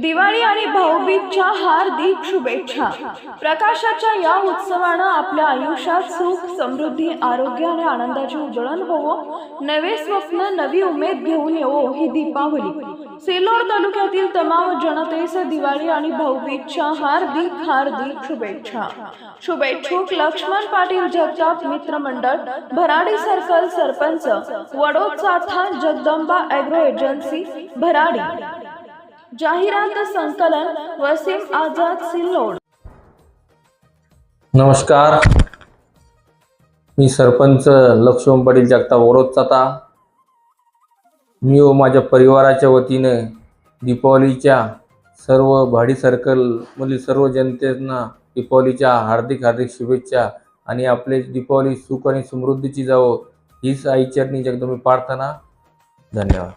दिवाळी आणि भाऊबीजच्या हार्दिक शुभेच्छा. प्रकाशाच्या या उत्सवानं आपल्या आयुष्यात सुख समृद्धी आरोग्य आणि आनंदाची उजळण होवो. नवे स्वप्न नवी उमेद घेऊन येवो ही दीपावली. सेलोर तालुक्यातील तमाम जनतेस दिवाळी आणि भाऊबीजच्या हार्दिक हार्दिक शुभेच्छा. शुभेच्छुक लक्ष्मण पाटील जगताप मित्रमंडळ Bharadi circle sarpanch Vadod Jagdamba agro agency Bharadi. जाहिरात संकलन वसीम आझाद सिल्लोड. नमस्कार. मी सरपंच लक्ष्मण पाटील जगताप ओरोजचाता मी व माझ्या परिवाराच्या वतीनं दीपावलीच्या सर्व भाडी सर्कलमधील सर्व जनतेना दीपावलीच्या हार्दिक हार्दिक शुभेच्छा आणि आपले दीपावली सुख आणि समृद्धीची जावो हीच आईचरणी जगदमी प्रार्थना. धन्यवाद.